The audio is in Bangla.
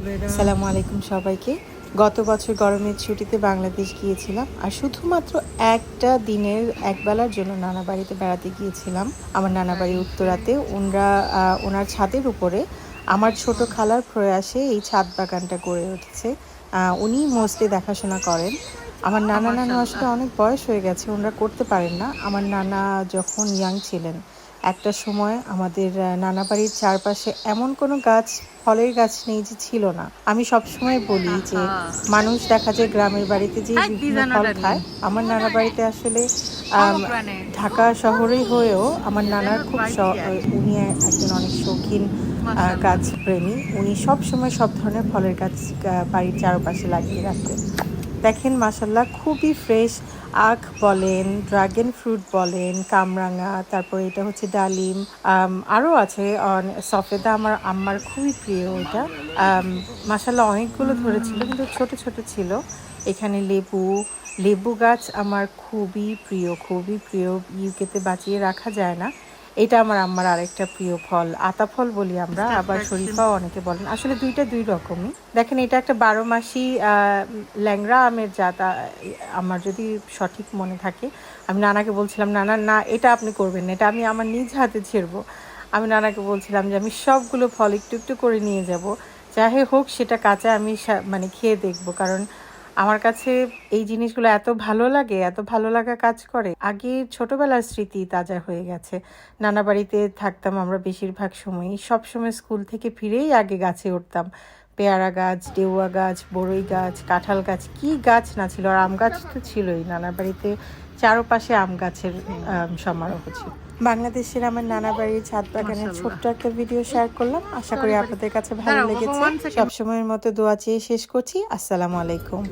আসসালামু আলাইকুম সবাইকে। গত বছর গরমের ছুটিতে বাংলাদেশ গিয়েছিলাম আর শুধুমাত্র একটা দিনের একবেলার জন্য নানা বাড়িতে বেড়াতে গিয়েছিলাম। আমার নানা বাড়ি উত্তরাতে। ওনরা ওনার ছাদের উপরে আমার ছোট খালার প্রয়াসে এই ছাদ বাগানটা গড়ে উঠেছে। উনি মোস্টলি দেখাশোনা করেন। আমার নানা নানা আসলে অনেক বয়স হয়ে গেছে ওনারা করতে পারেন না। আমার নানা যখন ইয়াং ছিলেন একটা সময় আমাদের নানা বাড়ির চারপাশে এমন কোনো গাছ ফলের গাছ নেই যে ছিল না। আমি সব সময় বলি যে মানুষ দেখা যায় গ্রামের বাড়িতে যে বিভিন্ন ফল খায়। আমার নানা বাড়িতে আসলে ঢাকা শহরে হয়েও আমার নানার খুব উনি একজন অনেক শৌখিন গাছ প্রেমী। উনি সব সময় সব ধরনের ফলের গাছ বাড়ির চারপাশে লাগিয়ে রাখতেন। দেখেন মাসাল্লাহ খুবই ফ্রেশ আখ বলেন ড্রাগন ফ্রুট বলেন, কামরাঙা, তারপর এটা হচ্ছে ডালিম আরও আছে সফেদা আমার আমার খুবই প্রিয় এটা। মাসাল্লাহ অনেকগুলো ধরেছিল, কিন্তু ছোট ছোট ছিল। এখানে লেবু লেবু গাছ আমার খুবই প্রিয় খুবই প্রিয় ইউকেতে বাঁচিয়ে রাখা যায় না। এটা আমার আম্মার আরেকটা প্রিয় ফল। আতা ফল বলি আমরা আবার শরীফাও অনেকে বলেন। আসলে দুইটা দুই রকমই। দেখেন এটা একটা বারো মাসি ল্যাংরা আমের জাত। আমার যদি সঠিক মনে থাকে আমি নানাকে বলছিলাম নানা না এটা আপনি করবেন না এটা আমি আমার নিজ হাতে ছেড়বো। আমি নানাকে বলছিলাম যে আমি সবগুলো ফল একটু একটু করে নিয়ে যাব। চাহে হোক সেটা কাঁচা আমি মানে খেয়ে দেখব। কারণ আমার কাছে এই জিনিসগুলো এত ভালো লাগে, এত ভালো লাগা কাজ করে। আগে ছোটবেলার স্মৃতি তাজা হয়ে গেছে। নানা বাড়িতে থাকতাম আমরা বেশিরভাগ সময়ই। সবসময় স্কুল থেকে ফিরেই আগে গাছে উঠতাম। পেয়ারা গাছ ডেউয়া গাছ বড়ই গাছ কাঁঠাল গাছ কি গাছ না ছিল? আর আম গাছ তো ছিলই। নানা বাড়িতে চারপাশে আম গাছের সমারোহ ছিল। বাংলাদেশের আমার নানা বাড়ির ছাদ বাগানের ছোট্ট একটা ভিডিও শেয়ার করলাম। আশা করি আপনাদের কাছে ভালো লেগেছে। সবসময়ের মতো দোয়া চেয়ে শেষ করছি। আসসালামু আলাইকুম।